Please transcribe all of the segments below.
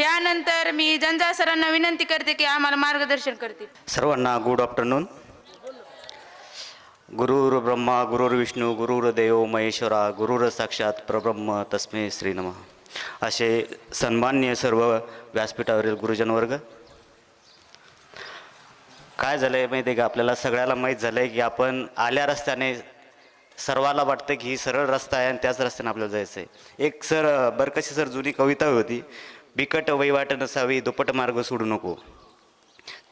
यानंतर मी जंजा सरांना विनंती करते की आम्हाला मार्गदर्शन करतील. सर्वांना गुड आफ्टरनून गुरुर ब्रह्मा गुरुर विष्णू गुरुर देव महेश्वरा गुरुर साक्षात परब्रह्म तस्मे श्रीनमः असे सन्मान्य सर्व व्यासपीठावरील गुरुजनवर्ग काय झालं आहे माहिती आहे का? आपल्याला सगळ्याला माहीत झालं आहे की आपण आल्या रस्त्याने सर्वाला वाटतं की ही सरळ रस्ता आहे आणि त्याच रस्त्याने आपल्याला जायचं आहे एक सर बरकशी सर जुनी कविता होती. बिकट वैवाट नसावी दुपट मार्ग सोडू नको.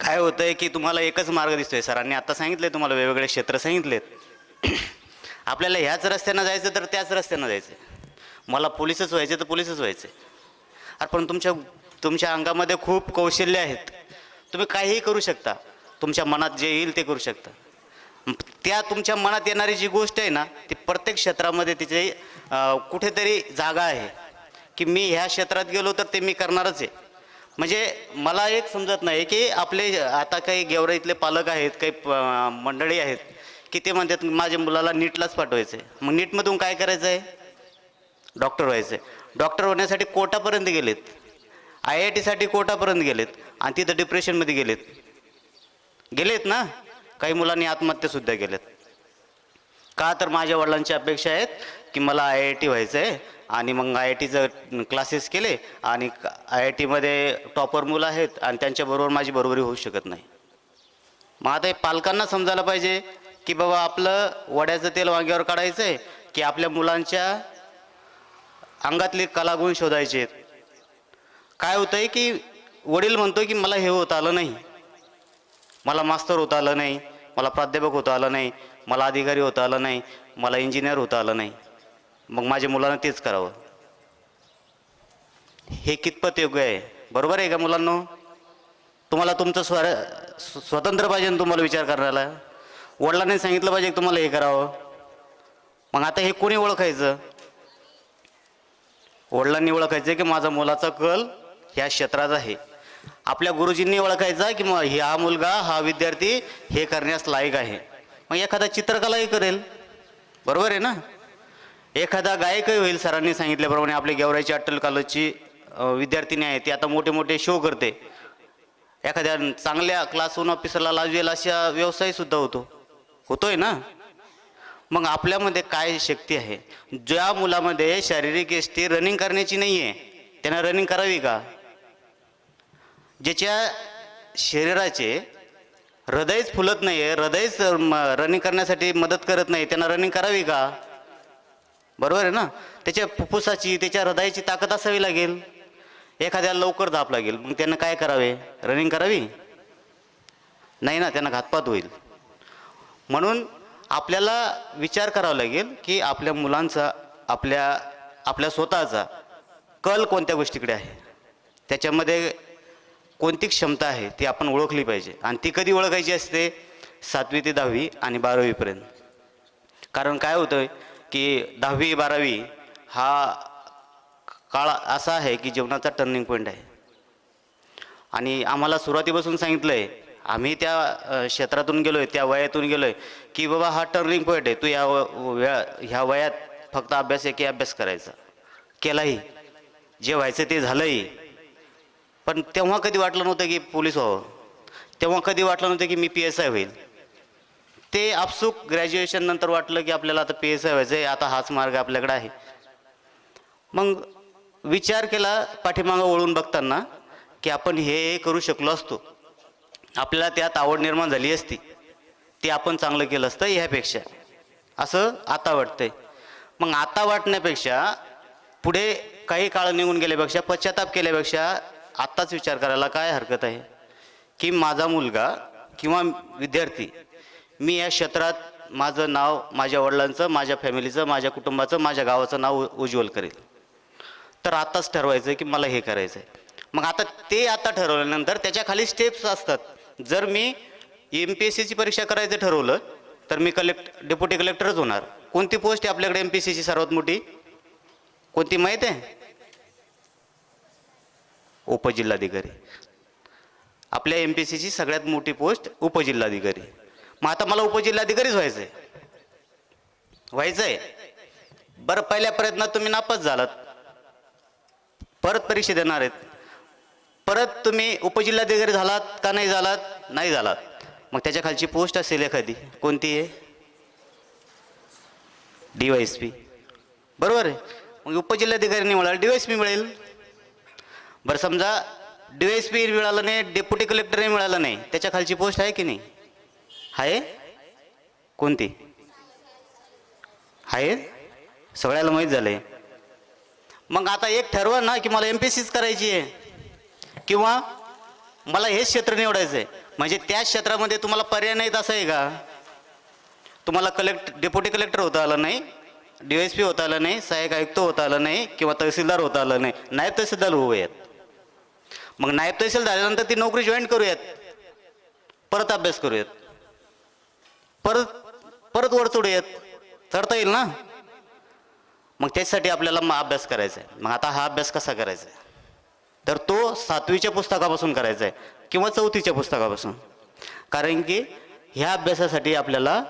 काय होतं आहे की तुम्हाला एकच मार्ग दिसतोय. सरांनी आता सांगितले तुम्हाला वेगवेगळे क्षेत्र सांगितलेत. आपल्याला ह्याच रस्त्यानं जायचं तर त्याच रस्त्यानं जायचं. मला पोलिसच व्हायचे तर पोलिसच व्हायचे. अरे पण तुमच्या तुमच्या अंगामध्ये खूप कौशल्य आहेत. तुम्ही काहीही करू शकता. तुमच्या मनात जे येईल ते करू शकता. त्या तुमच्या मनात येणारी जी गोष्ट आहे ना ती प्रत्येक क्षेत्रामध्ये तिचे कुठेतरी जागा आहे. की मी ह्या क्षेत्रात गेलो तर ते मी करणारच आहे. म्हणजे मला एक समजत नाही की आपले आता काही गेवराईतले पालक आहेत काही प- मंडळी आहेत की ते म्हणतात माझ्या मुलाला नीटलाच पाठवायचं आहे मग नीटमधून काय करायचं आहे डॉक्टर व्हायचं आहे डॉक्टर होण्यासाठी कोटापर्यंत गेलेत. आय आय टीसाठी कोटापर्यंत गेलेत आणि तिथं डिप्रेशनमध्ये गेलेत. गेलेत ना? काही मुलांनी आत्महत्यासुद्धा केल्यात. का तर माझ्या वडिलांची अपेक्षा आहेत की मला आय आय टी व्हायचं आहे आणि मग आय आय टीचं क्लासेस केले आणि आय आय टीमध्ये टॉपर मुलं आहेत आणि त्यांच्याबरोबर माझी बरोबरी होऊ शकत नाही. मग आता हे पालकांना समजायला पाहिजे की बाबा आपलं वड्याचं तेल वांग्यावर काढायचं आहे की आपल्या मुलांच्या अंगातले कलागुण शोधायचे आहेत. काय होतं आहे की वडील म्हणतो की मला हे होत आलं नाही. मला मास्तर होता आलं नाही. मला प्राध्यापक होता आलं नाही. मला अधिकारी होता आलं नाही. मला इंजिनियर होता आलं नाही. मग माझ्या मुलांना तेच करावं. हे कितपत योग्य आहे? बरोबर आहे का मुलांनो? तुम्हाला तुमचं स्वर स्वतंत्र पाहिजे ना तुम्हाला विचार करायला वडिलांनी सांगितलं पाहिजे की तुम्हाला हे करावं. मग आता हे कोणी ओळखायचं? वडिलांनी ओळखायचं की माझा मुलाचा कल ह्या क्षेत्रात आहे. आपल्या गुरुजींनी ओळखायचा की मग हा मुलगा हा विद्यार्थी हे करण्यास लायक आहे. मग एखादा चित्रकलाही करेल. बरोबर आहे ना? एखादा गायकही होईल सरांनी सांगितल्याप्रमाणे आपल्या गेवराईची अट्टल कॉलेजची विद्यार्थिनी आहे ती आता मोठे मोठे शो करते. एखाद्या चांगल्या क्लासहून ऑफिसरला लाजवेल अशा व्यवसायसुद्धा होतो. होतोय ना? मग आपल्यामध्ये काय शक्ती आहे? ज्या मुलामध्ये शारीरिक एष्टी रनिंग करण्याची नाही आहे त्यांना रनिंग करावी का? ज्याच्या शरीराचे हृदयच फुलत नाही आहे हृदयच रनिंग करण्यासाठी मदत करत नाही त्यांना रनिंग करावी का? बरोबर आहे ना? त्याच्या फुफ्फुसाची त्याच्या हृदयाची ताकद असावी लागेल. एखाद्याला लवकर धाप लागेल. मग त्यांना काय करावे? रनिंग करावी? नाही ना त्यांना घातपात होईल. म्हणून आपल्याला विचार करावा लागेल की आपल्या मुलांचा आपल्या आपल्या स्वतःचा कल कोणत्या गोष्टीकडे आहे? त्याच्यामध्ये कोणती क्षमता आहे? ती आपण ओळखली पाहिजे. आणि ती कधी ओळखायची असते? सातवी ते दहावी आणि बारावीपर्यंत. कारण काय होतं की दहावी बारावी हा काळ असा आहे की जीवनाचा टर्निंग पॉईंट आहे. आणि आम्हाला सुरुवातीपासून सांगितलं आहे आम्ही त्या क्षेत्रातून गेलो आहे त्या वयातून गेलो आहे की बाबा हा टर्निंग पॉईंट आहे. तू या व- वेळा ह्या वयात फक्त अभ्यास एकी अभ्यास करायचा. केलाही. जे व्हायचं ते झालंही. पण तेव्हा कधी वाटलं नव्हतं की पोलीस व्हावं? तेव्हा कधी वाटलं नव्हतं की मी पी एस आय होईल? ते आपसुक ग्रॅज्युएशन नंतर वाटलं की आपल्याला आता पी एस आय व्हायचं आहे आता हाच मार्ग आपल्याकडे आहे. मग विचार केला पाठीमागं वळून बघताना की आपण हे करू शकलो असतो. आपल्याला त्यात आवड निर्माण झाली असती. ते आपण चांगलं केलं असतं ह्यापेक्षा. असं आता वाटतंय. मग आता वाटण्यापेक्षा पुढे काही काळ निघून गेल्यापेक्षा पश्चाताप केल्यापेक्षा आत्ताच विचार करायला काय हरकत आहे? की माझा मुलगा किंवा विद्यार्थी मी या क्षेत्रात माझं नाव माझ्या वडिलांचं माझ्या फॅमिलीचं माझ्या कुटुंबाचं माझ्या गावाचं नाव उज्ज्वल करेल. तर आत्ताच ठरवायचं की मला हे करायचं आहे मग आता ते आता ठरवल्यानंतर त्याच्याखाली स्टेप्स असतात. जर मी एम पी एस सीची परीक्षा करायचं ठरवलं तर मी कलेक्ट डेप्युटी कलेक्टरच होणार. कोणती पोस्ट आहे आपल्याकडे एम पी सीची सर्वात मोठी? कोणती माहीत आहे? उपजिल्हाधिकारी. आपल्या एम पी सीची सगळ्यात मोठी पोस्ट उपजिल्हाधिकारी. मग आता मला उपजिल्हाधिकारीच व्हायचं आहे व्हायचं आहे बरं पहिल्या प्रयत्नात तुम्ही नापास झालात. परत परीक्षा देणार आहेत. परत तुम्ही उपजिल्हाधिकारी झालात का नाही झालात? नाही झालात. मग त्याच्या खालची पोस्ट असेल एखादी. कोणती आहे? D Y S P. बरोबर आहे. मग उपजिल्हाधिकारी नाही मिळाला डी वाय एस पी मिळेल. बरं समजा डी वाय एस पी मिळालं नाही डेप्युटी कलेक्टरही मिळालं नाही. त्याच्या खालची पोस्ट आहे की नाही? आहे कोणती? आहे सगळ्याला माहीत झालंय. मग आता एक ठरवा ना की मला एम पी सीच करायची आहे. किंवा मला हेच क्षेत्र निवडायचं आहे म्हणजे त्याच क्षेत्रामध्ये तुम्हाला पर्याय नाहीत असं आहे का? तुम्हाला कलेक्ट डेप्युटी कलेक्टर होता आलं नाही डी एस पी होता आलं नाही सहाय्यक आयुक्त होता आलं नाही किंवा तहसीलदार होता आलं नाही. नायब तहसीलदार होऊयात. मग नायब तहसील झाल्यानंतर ती नोकरी जॉईन करूयात. परत अभ्यास करूयात. परत परत वर येत. चढता येईल ना? मग त्याच्यासाठी आपल्याला मग अभ्यास करायचा आहे मग आता हा अभ्यास कसा करायचा आहे तर तो सातवीच्या पुस्तकापासून करायचा आहे किंवा चौथीच्या पुस्तकापासून. कारण की ह्या अभ्यासासाठी आपल्याला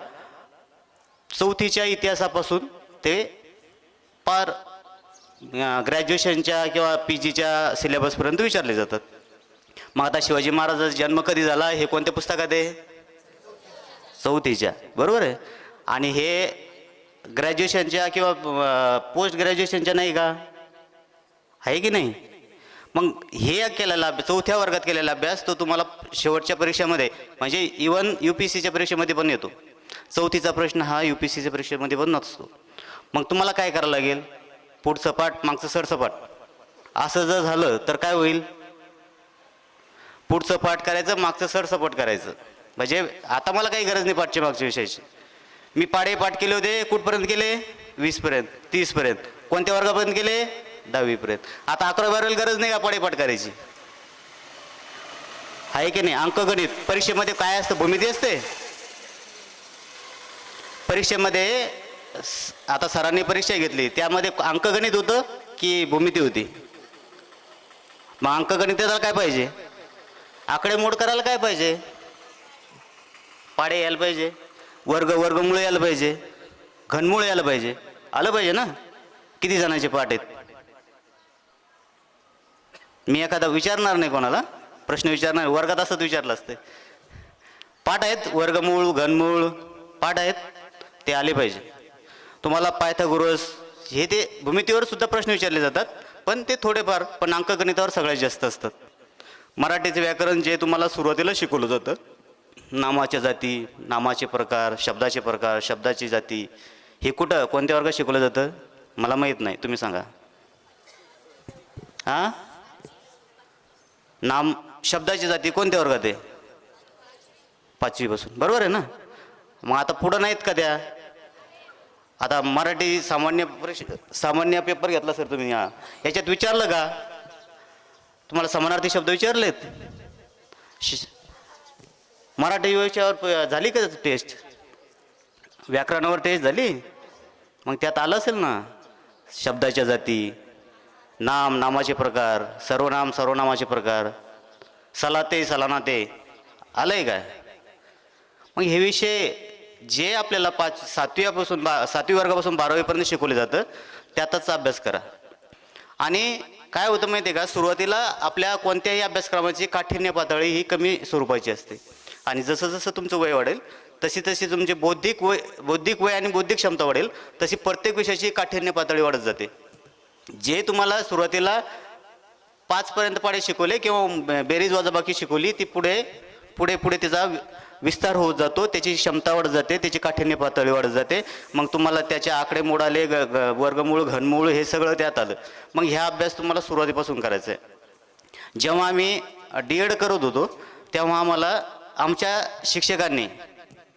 चौथीच्या इतिहासापासून ते पार ग्रॅज्युएशनच्या किंवा पी जीच्या सिलेबसपर्यंत विचारले जातात. मग आता शिवाजी महाराजाचा जन्म कधी झाला? हे कोणत्या पुस्तकात आहे? चौथीच्या. बरोबर आहे? आणि हे ग्रॅज्युएशनच्या किंवा पोस्ट ग्रॅज्युएशनच्या नाही का? आहे की नाही? मग हे केलेला अभ्यास चौथ्या वर्गात केलेला अभ्यास तो तुम्हाला शेवटच्या परीक्षेमध्ये म्हणजे इवन यू पी सीच्या परीक्षेमध्ये पण येतो. चौथीचा प्रश्न हा यू पी सीच्या परीक्षेमध्ये पण नसतो. मग तुम्हाला काय करावं लागेल? पुढचं पाठ मागचं सरसपाट असं जर झालं तर काय होईल? पुढचं पाठ करायचं मागचं सरसपाट करायचं. म्हणजे आता मला काही गरज नाही पाठच्या मागच्या विषयाची. मी पाडे पाठ केले होते कुठपर्यंत केले? वीसपर्यंत तीसपर्यंत. कोणत्या वर्गापर्यंत केले? दहावीपर्यंत. आता अकरा बारावीला गरज नाही का पाडे पाठ करायची? आहे की नाही? अंकगणित परीक्षेमध्ये काय असतं? भूमिती असते? परीक्षेमध्ये आता सरांनी परीक्षा घेतली. त्यामध्ये अंकगणित होतं की भूमिती होती? मग अंकगणिताला काय पाहिजे? आकडेमोड करायला काय पाहिजे? पाडे यायला पाहिजे. वर्ग वर्गमुळे यायला पाहिजे. घनमुळे यायला पाहिजे. आलं पाहिजे ना? किती जणांचे पाठ आहेत? मी एखादा विचारणार नाही कोणाला. प्रश्न विचारणार वर्गात असंच विचारलं असतं. पाठ आहेत? वर्गमूळ घनमूळ पाठ आहेत? ते आले पाहिजे. तुम्हाला पायथागुरस हे ते भूमितीवर सुद्धा प्रश्न विचारले जातात. पण ते थोडेफार पण अंकगणितावर सगळ्यात जास्त असतात. मराठीचे व्याकरण जे तुम्हाला सुरुवातीला शिकवलं जातं नामाच्या जाती नामाचे प्रकार शब्दाचे प्रकार शब्दाची जाती हे कुठं कोणत्या वर्गात शिकवलं जातं? मला माहीत नाही. तुम्ही सांगा. हां? नाम शब्दाची जाती कोणत्या वर्गात आहे? पाचवीपासून. बरोबर आहे ना? मग आता पुढं नाहीत का त्या? आता मराठी सामान्य परीक्षा सामान्य पेपर घेतला सर तुम्ही. हा. याच्यात विचारलं का? तुम्हाला समानार्थी शब्द विचारलेत? मराठी विषयावर प- झाली का टेस्ट व्याकरणावर टेस्ट झाली? मग त्यात आलं असेल ना शब्दाच्या जाती नाम नामाचे प्रकार सर्वनाम सर्वनामाचे प्रकार सलाते सलानाते आलंय काय? मग हे विषय जे आपल्याला पाच सातवीपासून बा सातवी वर्गापासून बारावीपर्यंत शिकवले जातं त्यातच अभ्यास करा. आणि काय होतं माहिती आहे का? सुरुवातीला आपल्या कोणत्याही अभ्यासक्रमाची काठिण्य पातळी ही कमी स्वरूपाची असते. आणि जसं जसं तुमचं वय वाढेल तशी तशी तुमचे बौद्धिक वय बौद्धिक वय आणि बौद्धिक क्षमता वाढेल तशी प्रत्येक विषयाची काठिण्य पातळी वाढत जाते. जे तुम्हाला सुरुवातीला पाचपर्यंत पाडे शिकवले किंवा बेरीज वाजाबाकी शिकवली ती पुढे पुढे पुढे त्याचा वि- विस्तार होत जातो त्याची क्षमता वाढत जाते त्याची काठिण्य पातळी वाढत जाते. मग तुम्हाला त्याचे आकडे मोडाले ग ग- वर्गमूळ घनमूळ हे सगळं त्यात आलं. मग ह्या अभ्यास तुम्हाला सुरुवातीपासून करायचा आहे. जेव्हा आम्ही डी एड करत होतो तेव्हा आम्हाला आमच्या शिक्षकांनी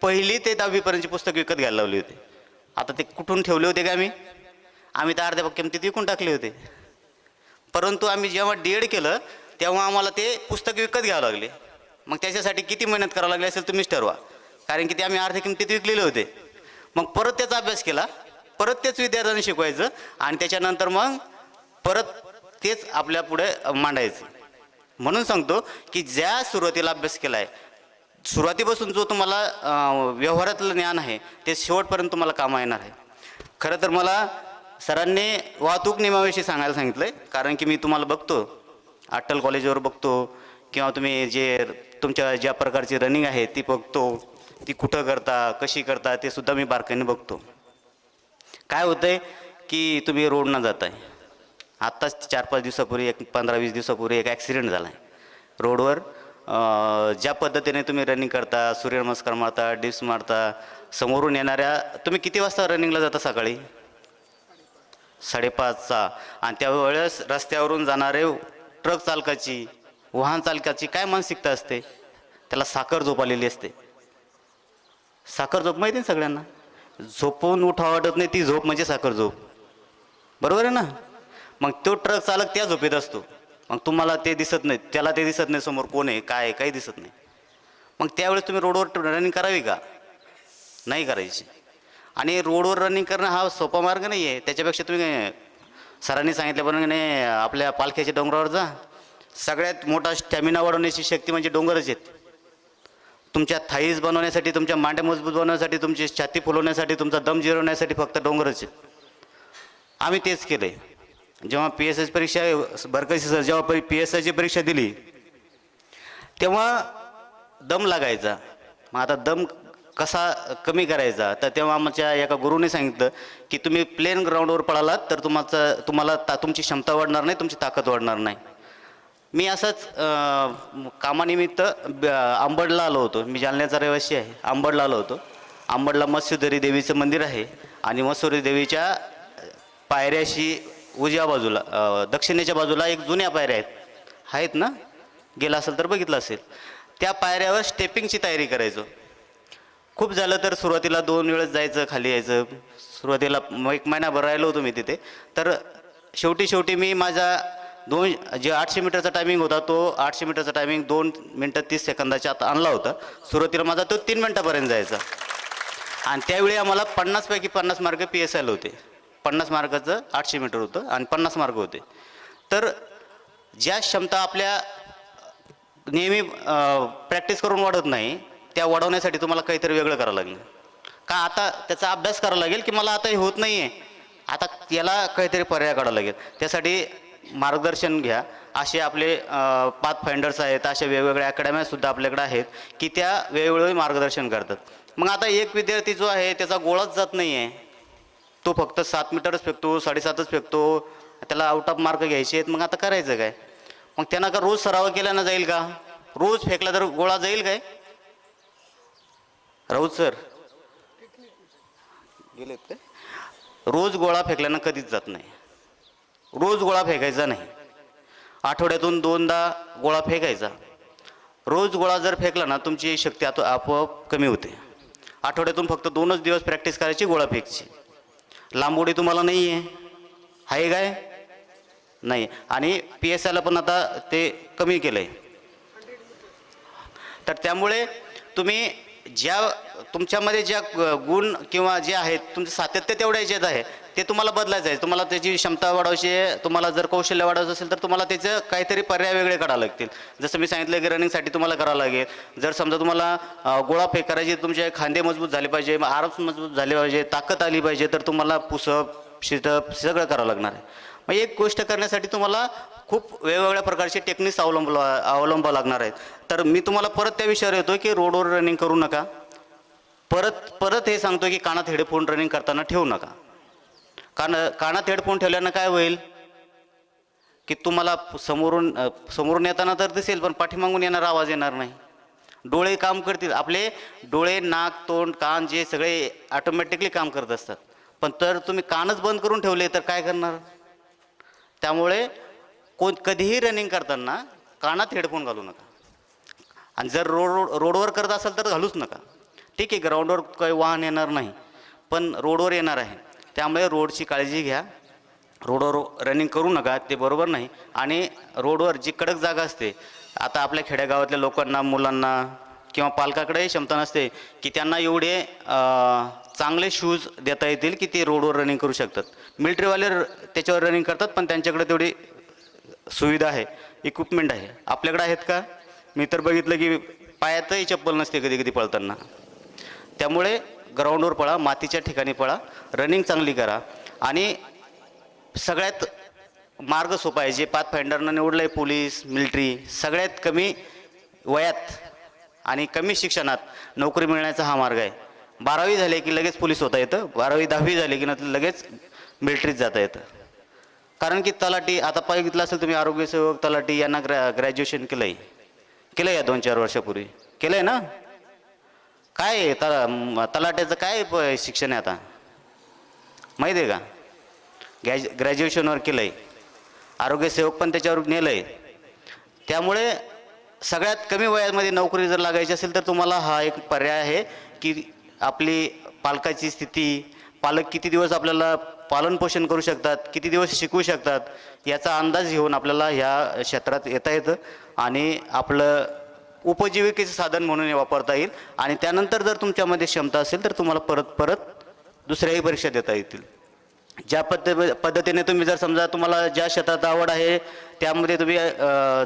पहिली ते दहावीपर्यंतची पुस्तक विकत घ्यायला लावली होती. आता ते कुठून ठेवले होते का आम्ही? आम्ही तर अर्ध्या किमतीत विकून टाकले होते. परंतु आम्ही जेव्हा डी एड केलं तेव्हा आम्हाला ते पुस्तक विकत घ्यावं लागले. मग त्याच्यासाठी किती मेहनत करावं लागली असेल तुम्हीच ठरवा कारण की ते आम्ही अर्ध्या किमतीत विकलेले होते. मग परत त्याचा अभ्यास केला परत तेच विद्यार्थ्यांना शिकवायचं आणि त्याच्यानंतर मग परत तेच आपल्या पुढे मांडायचं. म्हणून सांगतो की ज्या सुरुवातीला अभ्यास केला आहे सुरुवातीपासून जो तुम्हाला व्यवहारातलं ज्ञान आहे ते शेवटपर्यंत तुम्हाला कामा येणार आहे. खरं तर मला सरांनी वाहतूक नियमाविषयी सांगायला सांगितलं आहे कारण की मी तुम्हाला बघतो अट्टल कॉलेजवर बघतो किंवा तुम्ही जे तुमच्या ज्या प्रकारची रनिंग आहे ती बघतो ती कुठं करता कशी करता ते सुद्धा मी बारकाईने बघतो. काय होतं आहे की तुम्ही रोडनं जात आहे आत्ताच चार पाच दिवसापूर्वी एक पंधरा वीस दिवसापूर्वी एक ॲक्सिडेंट झाला आहे रोडवर ज्या पद्धतीने तुम्ही रनिंग करता सूर्यनमस्कार मारता डिप्स मारता समोरून येणाऱ्या तुम्ही किती वाजता रनिंगला जाता सकाळी? साडेपाचचा. आणि त्यावेळेस रस्त्यावरून जाणारे ट्रक चालकाची वाहन चालकाची काय मानसिकता असते? त्याला साखर झोप आलेली असते. साखर झोप माहिती ना सगळ्यांना? झोपून उठा वाटत नाही ती झोप म्हणजे साखर झोप. बरोबर आहे ना? मग तो ट्रक चालक त्या झोपेत असतो. मग तुम्हाला ते दिसत नाही त्याला ते दिसत नाही समोर कोण आहे काय आहे काही दिसत नाही. मग त्यावेळेस तुम्ही रोडवर रनिंग करावी का? नाही करायची. आणि रोडवर रनिंग करणं हा सोपा मार्ग नाही आहे त्याच्यापेक्षा तुम्ही सरांनी सांगितल्याप्रमाणे आपल्या पालख्याच्या डोंगरावर जा. सगळ्यात मोठा स्टॅमिना वाढवण्याची शक्ती म्हणजे डोंगरच आहेत. तुमच्या थाईज बनवण्यासाठी तुमच्या मांड्या मजबूत बनवण्यासाठी तुमची छाती फुलवण्यासाठी तुमचा दम जिरवण्यासाठी फक्त डोंगरच आहेत. आम्ही तेच केलं आहे जेव्हा पी एस एच परीक्षा भरकशी सर जेव्हा पी एस आयची परीक्षा दिली तेव्हा दम लागायचा. मग आता दम कसा कमी करायचा? तर तेव्हा आमच्या एका गुरुने सांगितलं की तुम्ही प्लेन ग्राउंडवर पळालात तर तुमचं तुम्हाला ता तुमची क्षमता वाढणार नाही तुमची ताकद वाढणार नाही. मी असंच कामानिमित्त ब- आंबडला आलो होतो. मी जालन्याचा रहिवासी आहे. आंबडला आलो होतो. आंबडला मत्स्यधरी देवीचं मंदिर आहे. आणि मत्स्योदरी देवीच्या पायऱ्याशी उजव्या बाजूला दक्षिणेच्या बाजूला एक जुन्या पायऱ्या आहेत. आहेत ना? गेला असेल तर बघितलं असेल. त्या पायऱ्यावर स्टेपिंगची तयारी करायचो. खूप झालं तर सुरुवातीला दोन वेळेस जायचं खाली यायचं. सुरुवातीला एक महिनाभर राहिलो होतो मी तिथे. तर शेवटी शेवटी मी माझा दोन जे आठशे मीटरचा टायमिंग होता तो आठशे मीटरचा टायमिंग दोन मिनटं तीस सेकंदाच्या आत आणला होता. सुरुवातीला माझा तो तीन मिनटापर्यंत जायचा. आणि त्यावेळी आम्हाला पन्नासपैकी पन्नास मार्क पी एस आयला होते. पन्नास मार्काचं आठशे मीटर होतं आणि पन्नास मार्क होते. तर ज्या क्षमता आपल्या नेहमी प्रॅक्टिस करून वाढत नाही त्या वाढवण्यासाठी तुम्हाला काहीतरी वेगळं करावं लागेल. का आता त्याचा अभ्यास करावा लागेल की मला आता हे होत नाही आहे आता याला काहीतरी पर्याय काढावा लागेल. त्यासाठी मार्गदर्शन घ्या. असे आपले पाथ फाइंडर्स आहेत अशा वेगवेगळ्या अकॅडम्यासुद्धा आपल्याकडे आहेत की त्या वेळोवेळी मार्गदर्शन करतात. मग आता एक विद्यार्थी जो आहे त्याचा गोळाच जात नाही आहे तो फक्त सात मीटरच फेकतो साडेसातच फेकतो. त्याला आउट ऑफ मार्क घ्यायचे आहेत मग आता करायचं काय? मग त्यांना का रोज सराव केल्यानं जाईल का? रोज फेकला तर गोळा जाईल काय? राऊत सर. गेलेत काय? रोज गोळा फेकल्यानं कधीच जात नाही. रोज गोळा फेकायचा नाही. आठवड्यातून दोनदा गोळा फेकायचा. रोज गोळा जर फेकला ना तुमची शक्ती आता आपोआप कमी होते. आठवड्यातून फक्त दोनच दिवस प्रॅक्टिस करायची गोळा फेकची लांबोडी तुम्हाला नाही आहे. आहे काय? नाही. आणि पी एस आयला पण आता ते कमी केलं आहे तर त्यामुळे तुम्ही ज्या तुमच्यामध्ये ज्या ग- गुण किंवा जे आहेत तुमचं सातत्य तेवढ्या याच्यात आहे. ते तुम्हाला बदलायचं आहे. तुम्हाला त्याची क्षमता वाढवायची आहे. तुम्हाला जर कौशल्य वाढवायचं असेल तर तुम्हाला त्याचं काहीतरी पर्याय वेगळे काढावं लागतील. जसं मी सांगितलं की रनिंगसाठी तुम्हाला करावं लागेल. जर समजा तुम्हाला गोळा फेक करायची तुमचे खांदे मजबूत झाले पाहिजे आरस मजबूत झाले पाहिजे ताकद आली पाहिजे तर तुम्हाला पुसअप शिटअप सगळं करावं लागणार आहे. मग एक गोष्ट करण्यासाठी तुम्हाला खूप वेगवेगळ्या प्रकारचे टेक्निक्स अवलंब अवलंबावं लागणार आहेत. तर मी तुम्हाला परत त्या विषयावर येतो की रोडवर रनिंग करू नका. परत परत हे सांगतो की कानात हेडफोन रनिंग करताना ठेवू नका. कान कानात हेडफोन ठेवल्यानं काय होईल? की तुम्हाला समोरून समोरून येताना तर दिसेल पण पाठीमागून येणारा आवाज येणार नाही. डोळे काम करतील. आपले डोळे नाक तोंड कान जे सगळे ऑटोमॅटिकली काम करत असतात. पण तर तुम्ही कानच बंद करून ठेवले तर काय करणार? त्यामुळे कोण कधीही रनिंग करताना कानात हेडफोन घालू नका. आणि जर रोड रोडवर करत असाल तर घालूच नका. ठीक आहे ग्राउंडवर काही वाहन येणार नाही पण रोडवर येणार आहे. त्यामुळे रोडची काळजी घ्या. रोडवर रनिंग करू नका ते बरोबर नाही. आणि रोडवर जी कडक जागा असते आता आपल्या खेड्यागावातल्या लोकांना मुलांना किंवा पालकाकडेही क्षमता नसते की त्यांना एवढे चांगले शूज देता येतील की ते रोडवर रनिंग करू शकतात. मिलिटरीवाले र- त्याच्यावर रनिंग करतात पण त्यांच्याकडे तेवढी सुविधा आहे इक्विपमेंट आहे. आपल्याकडे आहेत का? मी तर बघितलं की पायातही चप्पल नसते कधी कधी पळताना. त्यामुळे ग्राउंडवर पळा मातीच्या ठिकाणी पळा रनिंग चांगली करा. आणि सगळ्यात मार्ग सोपा आहे जे पाथ फाइंडरनं निवडलं आहे पोलीस मिलिटरी सगळ्यात कमी वयात आणि कमी शिक्षणात नोकरी मिळण्याचा हा मार्ग आहे. बारावी झाले की लगेच पोलीस होता येतं बारावी दहावी झाली की नंतर लगेच मिलिटरीत जाता येतं. कारण की तलाठी आता बघितलं असेल तुम्ही आरोग्यसेवक तलाठी यांना ग्रॅ ग्रॅज्युएशन केलं आहे केलं आहे या दोन चार वर्षापूर्वी. केलं आहे ना? काय आहे? तला तलाट्याचं काय प- शिक्षण आहे आता? माहिती आहे का? गॅज ग्रॅज्युएशनवर केलं आहे आरोग्यसेवक पण त्याच्यावर नेलं आहे त्यामुळे सगळ्यात कमी वयामध्ये नोकरी जर लागायची असेल तर तुम्हाला हा एक पर्याय आहे की आपली पालकाची स्थिती पालक किती दिवस आपल्याला पालनपोषण करू शकतात किती दिवस शिकवू शकतात याचा अंदाज घेऊन आपल्याला ह्या क्षेत्रात येता येतं आणि आपलं उपजीविकेचं साधन म्हणून हे वापरता येईल. आणि त्यानंतर जर तुमच्यामध्ये क्षमता असेल तर तुम्हाला परत परत दुसऱ्याही परीक्षा देता येतील. ज्या पद्ध पद्धतीने तुम्ही जर समजा तुम्हाला ज्या क्षेत्रात आवड आहे त्यामध्ये तुम्ही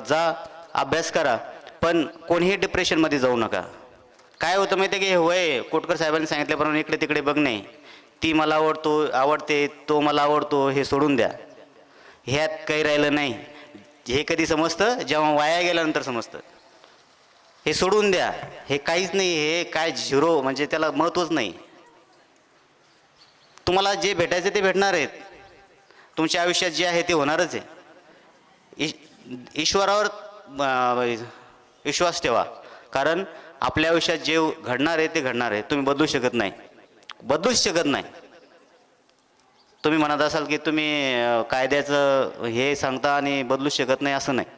जा अभ्यास करा. पण कोणीही डिप्रेशनमध्ये जाऊ नका. काय होतं माहिती आहे की हे वय कोटकर साहेबांनी सांगितल्याप्रमाणे इकडे तिकडे बघणे ती मला आवडतो आवडते तो मला आवडतो हे सोडून द्या. ह्यात काही राहिलं नाही. हे कधी समजतं? जेव्हा वाया गेल्यानंतर समजतं. हे सोडून द्या. हे काहीच नाही हे काय झिरो म्हणजे त्याला महत्त्वच नाही. तुम्हाला जे भेटायचे ते भेटणार आहेत. तुमच्या आयुष्यात जे आहे ते होणारच आहे. ईश- ईश्वरावर विश्वास ठेवा. कारण आपल्या आयुष्यात जे घडणार आहे ते घडणार आहे. तुम्ही बदलू शकत नाही. बदलूच शकत नाही. तुम्ही म्हणत असाल की तुम्ही कायद्याचं हे सांगता आणि बदलू शकत नाही असं नाही.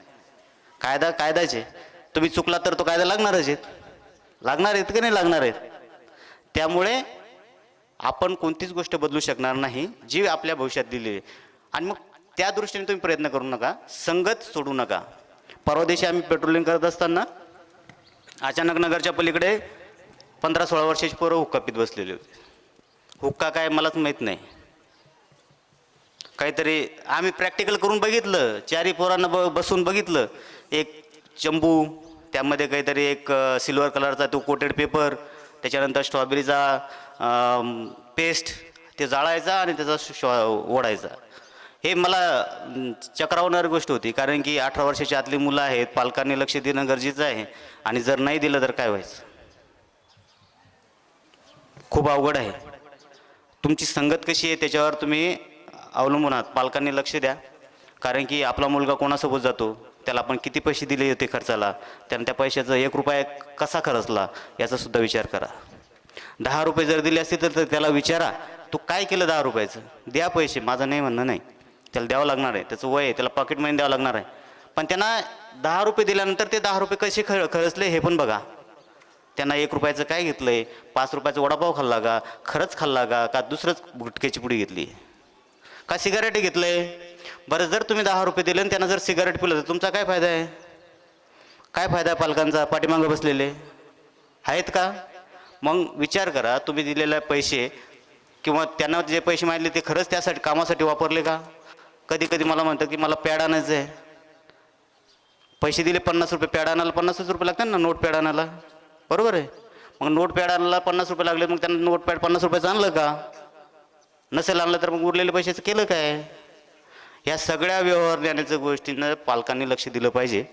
कायदा कायदाच आहे. तुम्ही चुकला तर तो कायदा लागणारच आहेत. लागणार आहेत की नाही लागणार आहेत? त्यामुळे आपण कोणतीच गोष्ट बदलू शकणार नाही जी आपल्या भविष्यात दिली आहे. आणि मग त्या दृष्टीने तुम्ही प्रयत्न करू नका संगत सोडू नका. परवा दिवशी आम्ही पेट्रोलिंग करत असताना अचानक नगरच्या पलीकडे पंधरा सोळा वर्षाची पोरं हुक्का पित बसलेली होती. हुक्का काय मलाच माहीत नाही. काहीतरी आम्ही प्रॅक्टिकल करून बघितलं चारी पोरांना ब बसून बघितलं. एक चंबू त्यामध्ये काहीतरी एक सिल्वर कलरचा तो कोटेड पेपर त्याच्यानंतर स्ट्रॉबेरीचा पेस्ट ते जाळायचा आणि त्याचा शॉ ओढायचा. हे मला चक्रावणारी गोष्ट होती कारण की अठरा वर्षाची आतली मुलं आहेत पालकांनी लक्ष देणं गरजेचं आहे आणि जर नाही दिलं तर काय व्हायचं? खूप अवघड आहे. तुमची संगत कशी आहे त्याच्यावर तुम्ही अवलंबून आहात. पालकांनी लक्ष द्या कारण की आपला मुलगा कोणासोबत जातो? त्याला आपण किती पैसे दिले होते खर्चाला? त्यानं त्या पैशाचा एक रुपया कसा खर्चला? याचासुद्धा विचार करा. दहा रुपये जर दिले असते तर त्याला विचारा तू काय केलं दहा रुपयाचं? द्या पैसे माझं नाही म्हणणं नाही. त्याला द्यावं लागणार आहे त्याचं वय आहे त्याला पॉकेट मनी द्यावं लागणार आहे. पण त्यांना दहा रुपये दिल्यानंतर ते दहा रुपये कसे ख खर्चले हे पण बघा. त्यांना एक रुपयाचं काय घेतलं आहे पाच रुपयाचा वडापाव खाल्ला का? खरंच खाल्ला का? का दुसरंच गुटक्याची पुडी घेतली? का सिगारेट घेतलं आहे बरं जर तुम्ही दहा रुपये दिले आणि त्यांना जर सिगारेट पिलं तर तुमचा काय फायदा आहे? काय फायदा आहे पालकांचा? पाठीमागं बसलेले? आहेत का? मग विचार करा तुम्ही दिलेले पैसे किंवा त्यांना जे पैसे मागितले ते खरंच त्यासाठी कामासाठी वापरले का? कधी कधी मला म्हणतात की मला पॅड आणायचं आहे. पैसे दिले पन्नास रुपये पॅड आणायला पन्नासच रुपये लागतात ना नोट पॅड आणायला? बरोबर आहे. मग नोट पॅड आणायला पन्नास रुपये लागले मग त्यांना नोट पॅड पन्नास रुपयाचं आणलं का? नसेल आणलं तर मग उरलेले पैशाचं केलं काय? या सगळ्या व्यवहार देण्याच्या गोष्टींना पालकांनी लक्ष दिलं पाहिजे.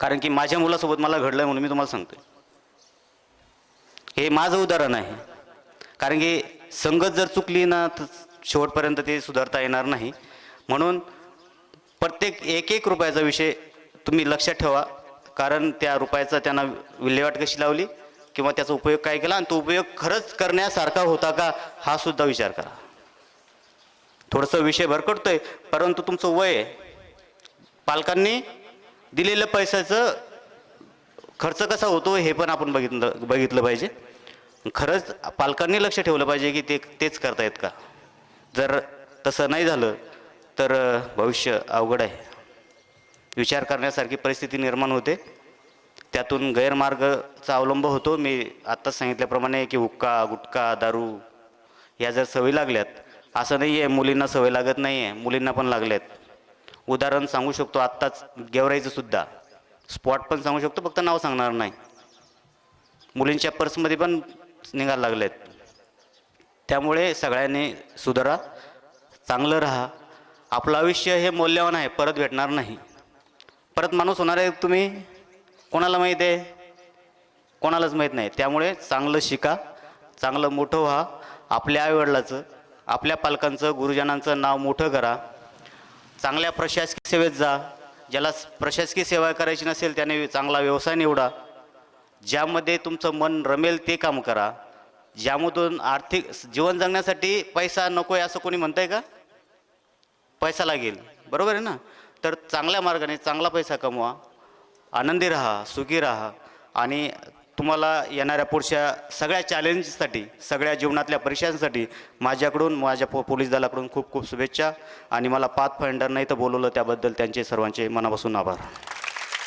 कारण की माझ्या मुलासोबत मला घडलं म्हणून मी तुम्हाला सांगतोय. हे माझं उदाहरण आहे. कारण की संगत जर चुकली ना तर शेवटपर्यंत ते सुधारता येणार नाही. म्हणून प्रत्येक एक एक रुपयाचा विषय तुम्ही लक्षात ठेवा. कारण त्या रुपयाचा त्यांना विल्हेवाट कशी लावली किंवा त्याचा उपयोग काय केला आणि तो उपयोग खरंच करण्यासारखा होता का हा सुद्धा विचार करा. थोडंसं विषय भरकटतोय परंतु तुमचं वय आहे. पालकांनी दिलेलं पैशाचं खर्च कसा होतो हे पण आपण बघितलं बघितलं पाहिजे. खरंच पालकांनी लक्ष ठेवलं पाहिजे की ते तेच करतायत का? जर तसं नाही झालं तर भविष्य अवघड आहे. विचार करण्यासारखी परिस्थिती निर्माण होते. त्यातून गैरमार्गचा अवलंब होतो. मी आत्ताच सांगितल्याप्रमाणे की हुक्का गुटखा दारू या जर सवयी लागल्यात असं नाही आहे मुलींना सवय लागत नाही आहे मुलींना पण लागल्यात उदाहरण सांगू शकतो आत्ताच गेवराईचं सुद्धा. स्पॉट पण सांगू शकतो फक्त नाव सांगणार नाही. मुलींच्या पर्समध्ये पण निघायला लागलेत. त्यामुळे सगळ्यांनी सुधारा चांगलं राहा. आपलं आयुष्य हे मौल्यवान आहे परत भेटणार नाही. परत माणूस होणार आहे तुम्ही? कोणाला माहीत आहे? कोणालाच माहीत नाही. त्यामुळे चांगलं शिका चांगलं मोठं व्हा. आपल्या आईवडिलाचं आपल्या पालकांचं गुरुजनांचं नाव मोठं करा. चांगल्या प्रशासकीय सेवेत जा. ज्याला प्रशासकीय सेवा करायची नसेल त्याने चांगला व्यवसाय निवडा. ज्यामध्ये तुमचं मन रमेल ते काम करा. ज्यामधून आर्थिक जीवन जगण्यासाठी पैसा नको आहे असं कोणी म्हणतंय का? पैसा लागेल. बरोबर आहे ना? तर चांगल्या मार्गाने चांगला पैसा कमवा. आनंदी राहा सुखी राहा. आणि तुम्हाला येणाऱ्या पुढच्या सगळ्या चॅलेंजसाठी सगळ्या जीवनातल्या परीक्षांसाठी माझ्याकडून माझ्या पो पोलीस दलाकडून खूप खूप शुभेच्छा. आणि मला पाथ फाइंडर नाही तर बोलवलं त्याबद्दल त्यांचे सर्वांचे मनापासून आभार.